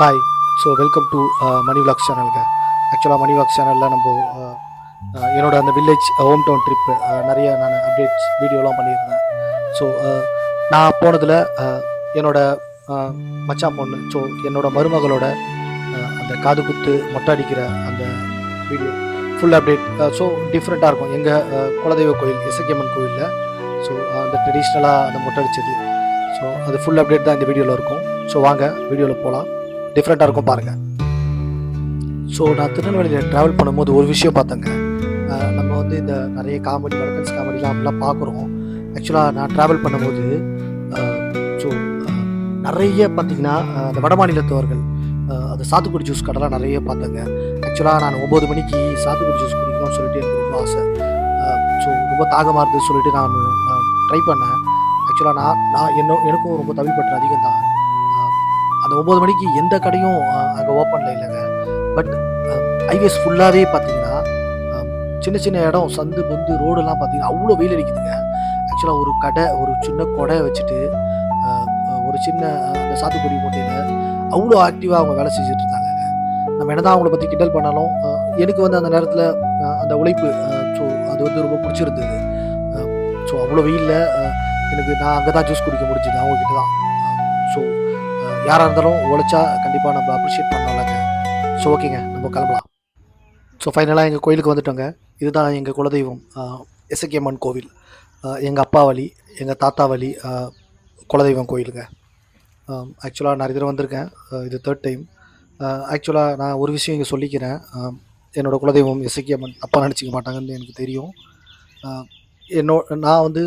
Hi so welcome to Mani vlogs சேனலுங்க ஆக்சுவலாக மணி vlogs சேனலில் நம்ம என்னோடய என்னோட அந்த வில்லேஜ் ஹோம் டவுன் ட்ரிப்பு நிறைய நான் அப்டேட்ஸ் வீடியோலாம் பண்ணியிருந்தேன். ஸோ uh, நான் போனதில் என்னோட மச்சான் பொண்ணு ஸோ என்னோட மருமகளோட அந்த காது குத்து மொட்டை அடிக்கிற அந்த வீடியோ ஃபுல் அப்டேட் ஸோ டிஃப்ரெண்ட்டாக இருக்கும். எங்கள் குலதெய்வ கோயில் இசக்கியம்மன் கோயிலில் ஸோ அந்த ட்ரெடிஷ்னலாக அந்த மொட்டை அடித்தது ஸோ அது ஃபுல் அப்டேட் தான் இந்த வீடியோவில் இருக்கும். ஸோ வாங்க வீடியோவில் போகலாம் டிஃப்ரெண்ட்டாக இருக்கும் பாருங்கள் ஸோ நான் திருநெல்வேலியில் ட்ராவல் பண்ணும்போது ஒரு விஷயம் பார்த்தேங்க. நம்ம வந்து இந்த நிறைய காமெடி வடக்கன்ஸ் காமெடிலாம் அப்படிலாம் பார்க்குறோம். ஆக்சுவலாக நான் ட்ராவல் பண்ணும்போது ஸோ நிறைய பார்த்திங்கன்னா அந்த வட மாநிலத்தவர்கள் அந்த சாத்துக்குடி ஜூஸ் கடைலாம் நிறைய பார்த்தேங்க. ஆக்சுவலாக நான் ஒம்பது மணிக்கு சாத்துக்குடி ஜூஸ் குடிக்கணும்னு சொல்லிட்டு எனக்கு ரொம்ப ஆசை. ஸோ ரொம்ப தாகமாக இருந்தது சொல்லிட்டு நான் ட்ரை பண்ணேன். ஆக்சுவலாக நான் நான் என்ன எனக்கும் ரொம்ப தவி பற்று அதிகம் தான் அந்த ஒம்பது மணிக்கு எந்த கடையும் அங்கே ஓப்பனில் இல்லைங்க. பட் ஹைவேஸ் ஃபுல்லாகவே பார்த்தீங்கன்னா சின்ன சின்ன இடம் சந்து பொந்து ரோடெல்லாம் பார்த்தீங்கன்னா அவ்வளோ வெயில் அடிக்குதுங்க. ஆக்சுவலாக ஒரு கடை ஒரு சின்ன கொடை வச்சுட்டு ஒரு சின்ன அந்த சாத்துக்குடி போட்டியில் அவ்வளோ ஆக்டிவாக அவங்க வேலை செஞ்சுட்டு இருந்தாங்க. நம்ம என்னதான் அவங்கள பற்றி கிண்டல் பண்ணாலும் எனக்கு வந்து அந்த நேரத்தில் அந்த உழைப்பு ஸோ அது வந்து ரொம்ப பிடிச்சிருந்தது. ஸோ அவ்வளோ வெயிலில் எனக்கு நான் அங்கே தான் ஜூஸ் குடிக்க முடிஞ்சது அவங்கக்கிட்ட தான் ஸோ யாராக இருந்தாலும் உழைச்சா கண்டிப்பாக நம்ம அப்ரிஷியேட் பண்ணலாங்க ஸோ ஓகேங்க நம்ம கிளம்பலாம். ஸோ ஃபைனலாக எங்கள் கோயிலுக்கு வந்துட்டோங்க. இதுதான் எங்கள் குலதெய்வம் எசக்கியம்மன் கோவில். எங்கள் அப்பா வழி எங்கள் தாத்தா வழி குலதெய்வம் கோயிலுங்க. ஆக்சுவலாக நிறைய தடவை வந்திருக்கேன். இது தேர்ட் டைம் ஆக்சுவலாக நான் ஒரு விஷயம் இங்கே சொல்லிக்கிறேன். என்னோடய குலதெய்வம் எசக்கியம்மன் அப்பா நினச்சிக்க மாட்டாங்கன்னு எனக்கு தெரியும். என்னோ நான் வந்து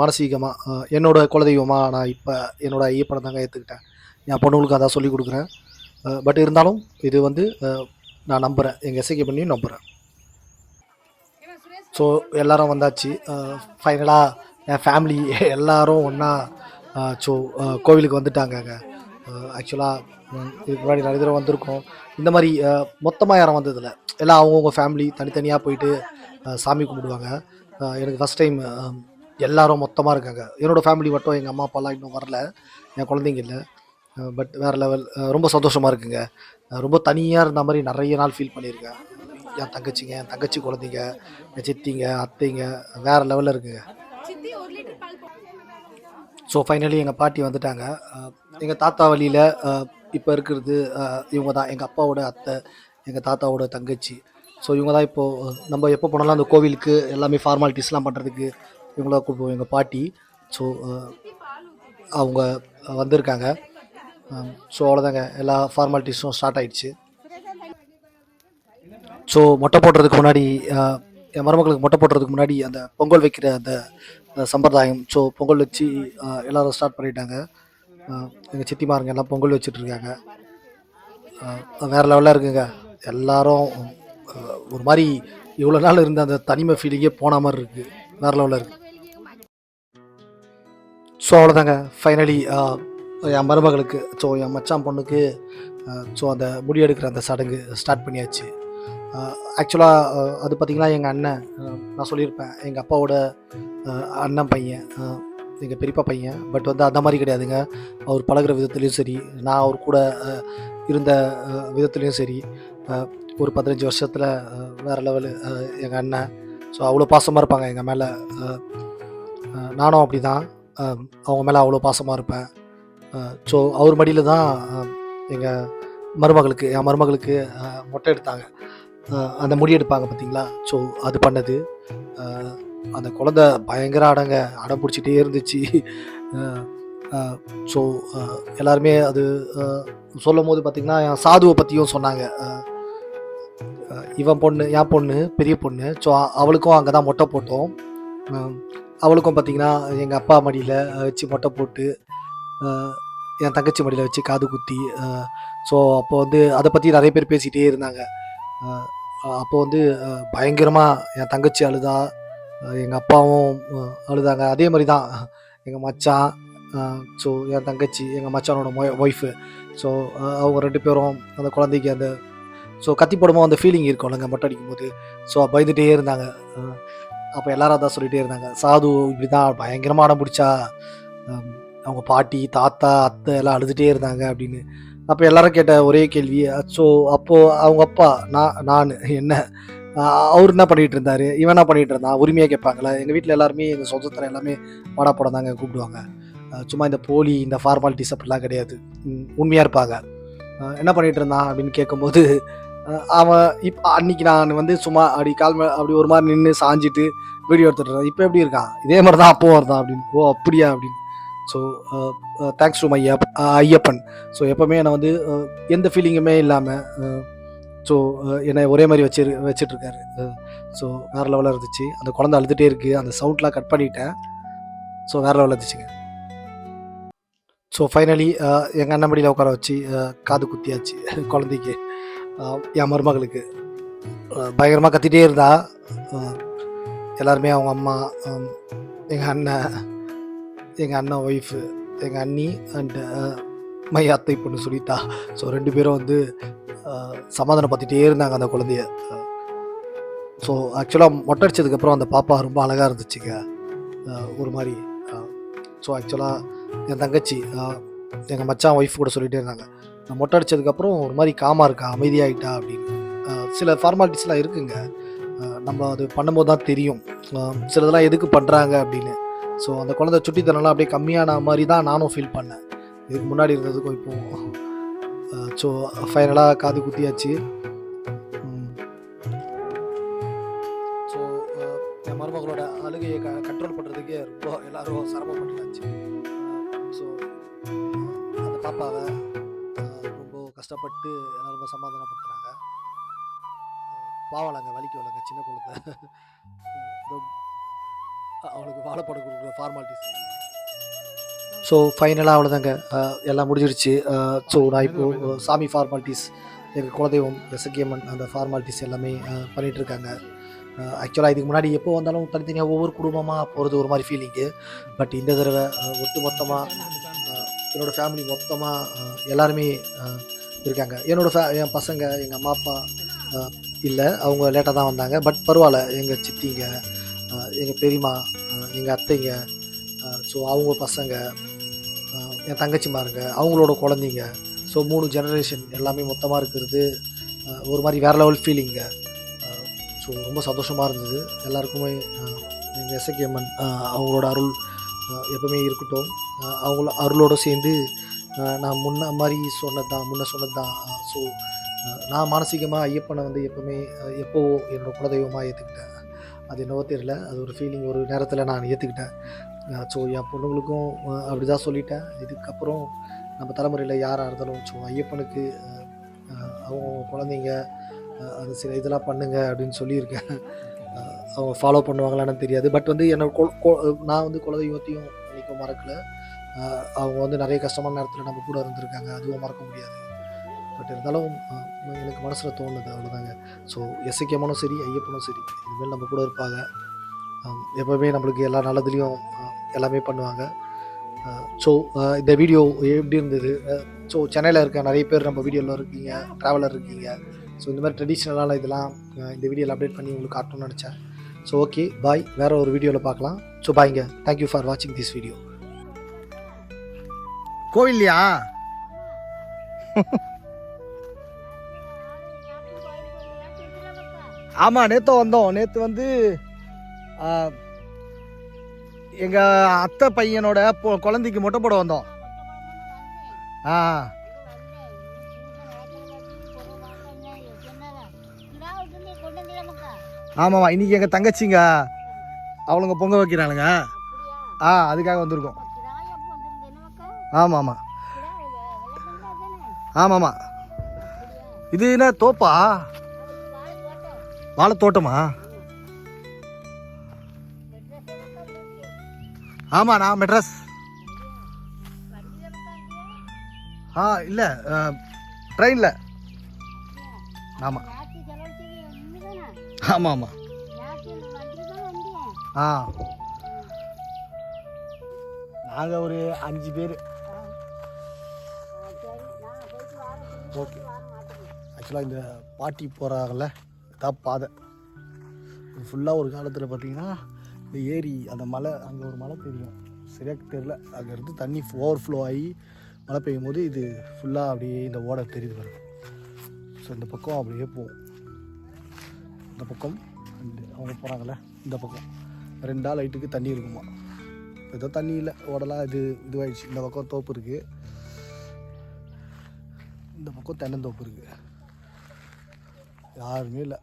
மானசீகமாக என்னோடய குலதெய்வமாக நான் இப்போ என்னோடய ஐயப்பனை தாங்க ஏற்றுக்கிட்டேன் என் பொண்ணுங்களுக்கு அதான் சொல்லிக் கொடுக்குறேன். பட் இருந்தாலும் இது வந்து நான் நம்புகிறேன் எங்கள் எஸ்ஐகே பண்ணியும் நம்புகிறேன் ஸோ எல்லாரும் வந்தாச்சு. ஃபைனலாக என் ஃபேமிலி எல்லாரும் ஒன்றா ஸோ கோவிலுக்கு வந்துட்டாங்கங்க ஆக்சுவலாக இதுக்கு முன்னாடி நிறைய தடவை வந்திருக்கோம். இந்த மாதிரி மொத்தமாக யாரும் வந்ததில்ல. எல்லாம் அவங்கவுங்க ஃபேமிலி தனித்தனியாக போயிட்டு சாமி கும்பிடுவாங்க. எனக்கு ஃபஸ்ட் டைம் எல்லாரும் மொத்தமாக இருக்காங்க. என்னோடய ஃபேமிலி மட்டும் எங்கள் அம்மா அப்பாலாம் இன்னும் வரல. என் குழந்தைங்க இல்லை. பட் வேறு லெவல் ரொம்ப சந்தோஷமாக இருக்குங்க. ரொம்ப தனியாக இருந்த மாதிரி நிறைய நாள் ஃபீல் பண்ணியிருக்கேன். என் தங்கச்சிங்க என் தங்கச்சி குழந்தைங்க என் சித்திங்க அத்தைங்க வேறு லெவலில் இருக்குங்க. ஸோ ஃபைனலி எங்கள் பாட்டி வந்துட்டாங்க. எங்கள் தாத்தா வழியில் இப்போ இருக்கிறது இவங்க தான் எங்கள் அப்பாவோட அத்தை எங்கள் தாத்தாவோட தங்கச்சி. ஸோ இவங்க தான் இப்போது நம்ம எப்போ போனாலும் அந்த கோவிலுக்கு எல்லாமே ஃபார்மாலிட்டிஸ்லாம் பண்ணுறதுக்கு இவங்கள கூப்பிடுவோம் எங்கள் பாட்டி. ஸோ அவங்க வந்திருக்காங்க. ஸோ அவ்வளோதாங்க எல்லா ஃபார்மாலிட்டிஸும் ஸ்டார்ட் ஆகிடுச்சு ஸோ மொட்டை போடுறதுக்கு முன்னாடி என் மருமகளுக்கு மொட்டை போடுறதுக்கு முன்னாடி அந்த பொங்கல் வைக்கிற அந்த சம்பிரதாயம். ஸோ பொங்கல் வச்சு எல்லோரும் எல்லாரும் ஸ்டார்ட் பண்ணிட்டாங்க. எங்கள் சித்திமாருங்க எல்லாம் பொங்கல் வச்சுட்ருக்காங்க வேறு லெவலாக லெவலில் இருக்குங்க. எல்லாரும் ஒரு மாதிரி இவ்வளோ நாள் இருந்த அந்த தனிமை ஃபீலிங்கே போன மாதிரி இருக்குது வேறு லெவலில் இருக்குது ஸோ அவ்வளோதாங்க ஃபைனலி என் மருமகளுக்கு ஸோ என் மச்சான் பொண்ணுக்கு ஸோ அந்த முடி எடுக்கிற அந்த சடங்கு ஸ்டார்ட் பண்ணியாச்சு. ஆக்சுவலாக அது பார்த்திங்கன்னா எங்கள் அண்ணன் நான் சொல்லியிருப்பேன். எங்கள் அப்பாவோட அண்ணன் பையன் எங்கள் பெரியப்பா பையன். பட் வந்து அந்த மாதிரி கிடையாதுங்க. அவர் பழகுற விதத்துலேயும் சரி. நான் அவர் கூட இருந்த விதத்துலேயும் சரி. ஒரு பதினஞ்சு வருஷத்தில் வேறு லெவலு எங்கள் அண்ணன். ஸோ அவ்வளோ பாசமாக இருப்பாங்க எங்கள் மேலே. நானும் அப்படி தான் அவங்க மேலே அவ்வளோ பாசமாக இருப்பேன். ஸோ அவர் மடியில் தான் எங்கள் மருமகளுக்கு என் மருமகளுக்கு மொட்டை எடுத்தாங்க. அந்த முடி எடுப்பாங்க பார்த்தீங்களா ஸோ அது பண்ணது. அந்த குழந்தை பயங்கர அடங்க அடம் பிடிச்சிட்டே இருந்துச்சு. ஸோ எல்லாருமே அது சொல்லும் போது பார்த்திங்கன்னா என் சாதுவை பற்றியும் சொன்னாங்க. இவன் பொண்ணு என் பொண்ணு பெரிய பொண்ணு. ஸோ அவளுக்கும் அங்கே தான் மொட்டை போட்டோம். அவளுக்கும் பார்த்திங்கன்னா எங்கள் அப்பா மடியில் வச்சு மொட்டை போட்டு என் தங்கச்சி மடியில் வச்சு காது குத்தி ஸோ அப்போ வந்து அதை பற்றி நிறைய பேர் பேசிகிட்டே இருந்தாங்க. அப்போ வந்து பயங்கரமாக என் தங்கச்சி அழுதா எங்கள் அப்பாவும் அழுதாங்க. அதே மாதிரி தான் எங்கள் மச்சான் ஸோ என் தங்கச்சி எங்கள் மச்சானோட மொ ஒய்ஃபு ஸோ அவங்க ரெண்டு பேரும் அந்த குழந்தைக்கு அந்த ஸோ கத்தி போடும்போது அந்த ஃபீலிங் இருக்கும்லங்க மொட்டை அடிக்கும் போது ஸோ பயந்துகிட்டே இருந்தாங்க அப்போ எல்லாரும் அதான் சொல்லிகிட்டே இருந்தாங்க. சாது இப்படி தான் பயங்கரமாக அடம் பிடிச்சா அவங்க பாட்டி தாத்தா அத்தை எல்லாம் அழுதுகிட்டே இருந்தாங்க அப்படின்னு. அப்போ எல்லாரும் கேட்ட ஒரே கேள்வி ஸோ அப்போது அவங்க அப்பா நான் நான் என்ன? அவர் என்ன பண்ணிகிட்டு இருந்தார்? இவன் என்ன பண்ணிகிட்டு இருந்தான்? உரிமையாக கேட்பாங்களே? எங்கள் வீட்டில் எல்லாருமே எங்கள் சொந்தத்தில் எல்லாமே வாடா போட தாங்க கூப்பிடுவாங்க சும்மா இந்த போலி இந்த ஃபார்மாலிட்டிஸ் அப்படிலாம் கிடையாது. உண்மையாக இருப்பாங்க. என்ன பண்ணிகிட்டு இருந்தான்? அப்படின்னு கேட்கும்போது அவன் இப்போ அன்னைக்கு நான் வந்து சும்மா அப்படி கால் மே அப்படி ஒரு மாதிரி நின்று சாஞ்சிட்டு வீடியோ எடுத்துட்டு இருந்தான். இப்போ எப்படி இருக்கான்? இதே மாதிரி தான் அப்போ வருதான் அப்படின்னு. ஓ அப்படியா? அப்படின்னு. So thanks to my Ayyappan. So எப்போவுமே என்னை வந்து uh, எந்த ஃபீலிங்குமே இல்லாமல் ஸோ என்னை ஒரே மாதிரி வச்சு வச்சிட்ருக்காரு. ஸோ வேறு லெவலாக இருந்துச்சு. அந்த குழந்தை அழுதுகிட்டே இருக்குது அந்த சவுண்ட்லாம் கட் பண்ணிட்டேன். ஸோ வேறு லெவலில் இருந்துச்சுங்க. ஸோ ஃபைனலி எங்கள் அண்ணன் மடியில் உட்கார வச்சு uh, காது குத்தியாச்சு குழந்தைக்கு. Uh, என் மருமகளுக்கு. பயங்கரமாக கத்திகிட்டே இருந்தா எல்லாருமே அவங்க அம்மா um, எங்கள் அண்ணன் எங்கள் அண்ணன் ஒய்ஃபு எங்கள் அண்ணி அண்டு மை அத்தை பொண்ணு சுனிதா ஸோ ரெண்டு பேரும் வந்து சமாதானம் சமாதானப்படுத்திட்டே இருந்தாங்க அந்த குழந்தைய. ஸோ ஆக்சுவலாக மொட்டை அடிச்சதுக்கப்புறம் அந்த பாப்பா ரொம்ப அழகாக இருந்துச்சுங்க. ஒரு மாதிரி ஸோ ஆக்சுவலாக என் தங்கச்சி எங்கள் மச்சான் ஒய்ஃப் கூட சொல்லிகிட்டே இருந்தாங்க. நான் மொட்டை அடித்ததுக்கப்புறம் ஒரு மாதிரி காமாக இருக்கா அமைதியாயிட்டா அப்படின்னு. சில ஃபார்மாலிட்டிஸ்லாம் இருக்குங்க. நம்ம அது பண்ணும்போது தான் தெரியும் சிலதெல்லாம் எதுக்கு பண்ணுறாங்க அப்படின்னு. ஸோ அந்த குழந்தை சுட்டித்தனம்லாம் அப்படியே கம்மியான மாதிரி தான் நானும் ஃபீல் பண்ணேன். இதுக்கு முன்னாடி இருந்ததுக்கும் இப்போ ஸோ ஃபைனலாக காது குத்தியாச்சு. ஸோ என் மருமகளோட அழுகையை க கண்ட்ரோல் பண்ணுறதுக்கே ரொம்ப எல்லோரும் சிரமப்பட்டுருச்சு ஸோ அந்த பாப்பாவை ரொம்ப கஷ்டப்பட்டு எல்லாரும் ரொம்ப சமாதானப்படுத்துகிறாங்க பாவலாங்க வலிக்கு வரலங்க சின்ன குழந்தை. ரொம்ப அவளுக்கு வாழைப்படம் கொடுக்குற ஃபார்மாலிட்டிஸ் ஸோ ஃபைனலாக அவ்வளோதாங்க எல்லாம் முடிஞ்சிருச்சு. ஸோ நான் இப்போது சாமி ஃபார்மாலிட்டிஸ் எங்கள் குலதெய்வம் எசக்கியம்மன் அந்த ஃபார்மாலிட்டிஸ் எல்லாமே அஹ், பண்ணிட்டு இருக்காங்க. ஆக்சுவலாக இதுக்கு முன்னாடி எப்போ வந்தாலும் தனித்தனியாக ஒவ்வொரு குடும்பமாக போகிறது ஒரு மாதிரி ஃபீலிங்கு பட் இந்த தடவை ஒட்டு மொத்தமாக என்னோடய ஃபேமிலி மொத்தமாக எல்லாருமே இருக்காங்க. என்னோட ஃபே என் பசங்க எங்கள் அம்மா அப்பா இல்லை. அவங்க லேட்டாக தான் வந்தாங்க. பட் பரவாயில்ல எங்கள் சித்திங்க எங்கள் பெரியம்மா எங்கள் அத்தைங்க ஸோ அவங்க பசங்க என் தங்கச்சிமாருங்க அவங்களோட குழந்தைங்க. ஸோ மூணு ஜெனரேஷன் எல்லாமே மொத்தமாக இருக்கிறது ஒரு மாதிரி வேறு லெவல் ஃபீலிங்க ஸோ ரொம்ப சந்தோஷமாக இருந்தது. எல்லாருக்குமே எங்கள் எசக்கியம்மன் அவங்களோட அருள் எப்பவுமே இருக்கட்டும். அவங்கள அருளோடு சேர்ந்து நான் முன்ன மாதிரி சொன்னது தான் முன்ன சொன்னது தான் ஸோ நான் மானசீகமாக ஐயப்பனை வந்து எப்பவுமே எப்போவோ என்னோடய குலதெய்வமாக ஏற்றுக்கிட்டேன் அது என்னவோ தெரியல. அது ஒரு ஃபீலிங் ஒரு நேரத்தில் நான் ஏற்றுக்கிட்டேன் ஸோ என் பொண்ணுங்களுக்கும் அப்படி தான் சொல்லிட்டேன். இதுக்கப்புறம் நம்ம தலைமுறையில் யாராக இருந்தாலும் ஸோ ஐயப்பனுக்கு அவங்க குழந்தைங்க அது சில இதெல்லாம் பண்ணுங்க அப்படின்னு சொல்லியிருக்கேன். அவங்க ஃபாலோ பண்ணுவாங்களான்னு தெரியாது. பட் வந்து என்னோட நான் வந்து குலதெய்வத்தையும் யுவத்தையும் மறக்கல. அவங்க வந்து நிறைய கஷ்டமான நேரத்தில் நம்ம கூட இருந்திருக்காங்க. அதுவும் மறக்க முடியாது. பட் இருந்தாலும் எனக்கு மனசில் தோணுது அவ்வளோதாங்க ஸோ எசக்கியம்மனும் சரி ஐயப்பனும் சரி இனிமேல் நம்ம கூட இருப்பாங்க. எப்போவுமே நம்மளுக்கு எல்லா நல்லதுலேயும் எல்லாமே பண்ணுவாங்க. ஸோ இந்த வீடியோ எப்படி இருந்தது? ஸோ சென்னையில் இருக்க நிறைய பேர் நம்ம வீடியோவில் இருக்கீங்க ட்ராவலர் இருக்கீங்க. ஸோ இந்த மாதிரி ட்ரெடிஷ்னலான இதெல்லாம் இந்த வீடியோவில் அப்டேட் பண்ணி உங்களுக்கு காட்டணும்னு நினச்சேன். ஸோ ஓகே பாய் வேறு ஒரு வீடியோவில் பார்க்கலாம். ஸோ பாய்ங்க தேங்க்யூ ஃபார் வாட்சிங் திஸ் வீடியோ கோவில்லையா? ஆமாம் நேற்று வந்தோம். நேற்று வந்து எங்கள் அத்தை பையனோட பொ- குழந்தைக்கு மொட்டை போட வந்தோம். ஆ. ஆமாம்மா இன்றைக்கி எங்கள் தங்கச்சிங்க அவளுங்க பொங்க வைக்கிறாளுங்க. ஆ அதுக்காக வந்திருக்கோம். ஆமாம் ஆமாம் ஆமாம்மா. இது என்ன தோப்பா? வாழை தோட்டமா ஆமாம் நான் மெட்ராஸ். ஆ இல்லை ட்ரெயினில். ஆமாம் ஆமாம் ஆமாம் ஆ. நாங்கள் ஒரு அஞ்சு பேர். ஓகே. ஆக்சுவலாக இந்த பாட்டி போகிறாங்கல்ல இதான் பாதை. ஃபுல்லாக ஒரு காலத்தில் பார்த்தீங்கன்னா இந்த ஏரி அந்த மலை அங்கே ஒரு மலை தெரியும். சரியாக தெரியல. அங்கேருந்து தண்ணி ஓவர் ஃப்ளோ ஆகி மழை பெய்யும் போது இது ஃபுல்லாக அப்படியே இந்த ஓடை தெரியுது பாருங்க. ஸோ இந்த பக்கம் அப்படியே போகும். இந்த பக்கம் அவங்க போகிறாங்கல்ல இந்த பக்கம். ரெண்டா லைட்டுக்கு தண்ணி இருக்குமா? ஏதோ தண்ணி இல்லை ஓடலாம் இது இதுவாயிடுச்சு. இந்த பக்கம் தோப்பு இருக்குது இந்த பக்கம் தென்னந்தோப்பு இருக்குது யாருமே இல்லை.